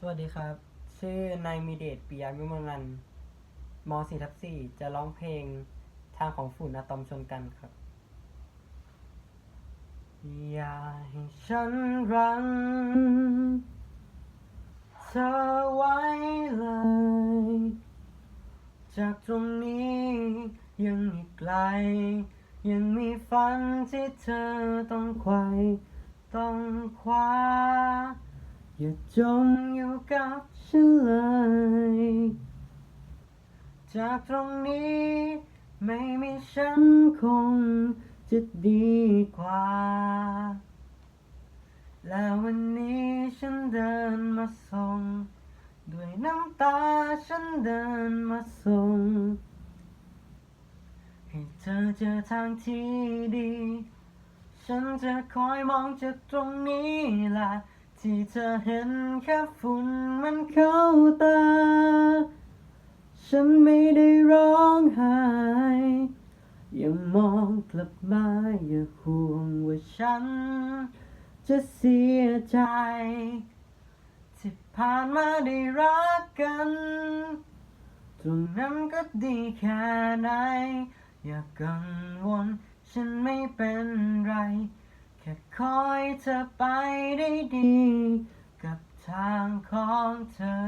สวัสดีครับ ชื่อนายมีเดชปิยามิมลนันท์ม4ทับ4จะร้องเพลงทางของฝุ่นอะตอมชนกันครับ อย่าให้ฉันรังเธอไว้เลย จากตรงนี้ยังอีกไกล ยังมีฝันที่เธอต้องไขว่ต้องคว้า อย่าจมอยู่กับฉันเลย จากตรงนี้ ไม่มีฉันคงจะดีกว่า แล้ววันนี้ฉันเดินมาส่ง ด้วยน้ำตาฉันเดินมาส่ง ให้เธอเจอทางที่ดี ฉันจะคอยมองจากตรงนี้แหละ ที่เธอเห็นแค่ฝุ่นมันเข้าตา ฉันไม่ได้ร้องไห้อย่ามองกลับมาอย่าห่วงว่าฉัน จะเสียใจที่ผ่านมาได้รักกันตรงนั้นก็ดีแค่ไหนอย่ากังวลฉันไม่เป็นไร คอยเธอไปได้ดี กับทางของเธอ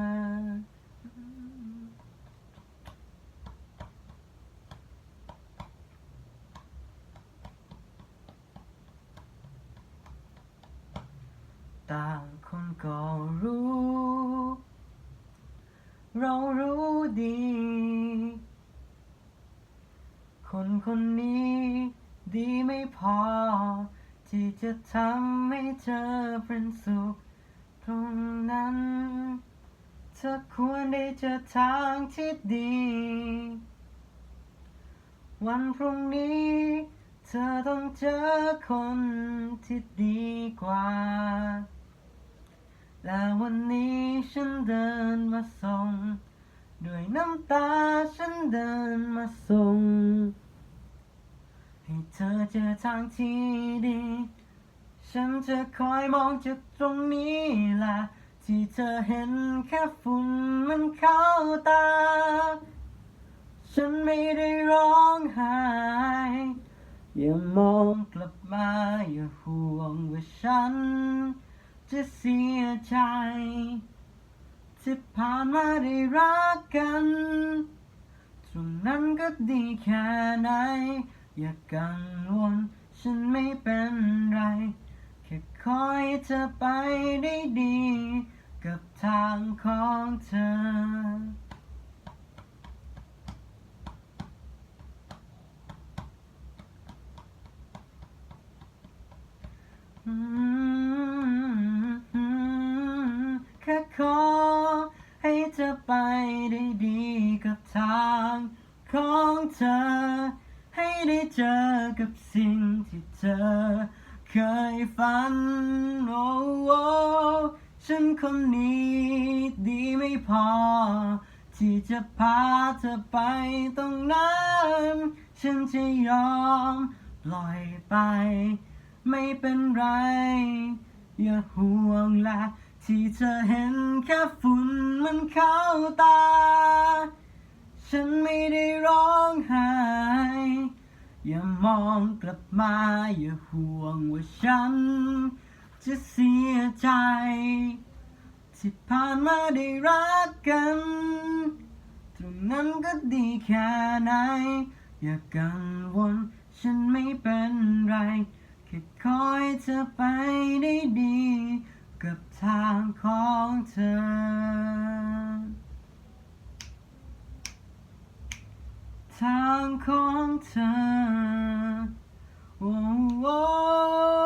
ต่างคนก็รู้ เรารู้ดี คนคนนี้ดีไม่พอ ที่จะทำให้เธอเป็นสุขตรงนั้น เธอควรได้เจอทางที่ดี วันพรุ่งนี้ เธอต้องเจอคนที่ดีกว่า และวันนี้ฉันเดินมาส่ง ด้วยน้ำตาฉันเดินมาส่ง ให้เธอเจอทางที่ดี ฉันจะคอยมองจากตรงนี้แหละที่เธอเห็นแค่ฝุ่นมันเข้าตา ฉันไม่ได้ร้องไห้อย่ามองกลับมาอย่าห่วงว่าฉัน จะเสียใจ ที่ผ่านมาได้รักกัน ตรงนั้นก็ดีแค่ไหน อย่ากังวลฉันไม่เป็นไร แค่คอยเธอไปได้ดี กับทางของเธอ แค่ขอให้เธอไปได้ดีกับทางของเธอ ให้ได้เจอกับสิ่งที่เธอเคยฝัน โอ้โอ้ฉันคนนี้ดีไม่พอ ที่จะพาเธอไปตรงนั้น ฉันจะยอมปล่อยไป ไม่เป็นไร อย่าห่วงละที่เธอเห็นแค่ฝุ่นมันเข้าตา ฉันไม่ได้ร้องไห้ อย่ามองกลับมา อย่าห่วงว่าฉัน จะเสียใจ ที่ผ่านมาได้รักกัน ตรงนั้นก็ดีแค่ไหน อย่ากังวล ฉันไม่เป็นไร แค่คอยเธอไปได้ดี กับทางของเธอ ทางของเธอ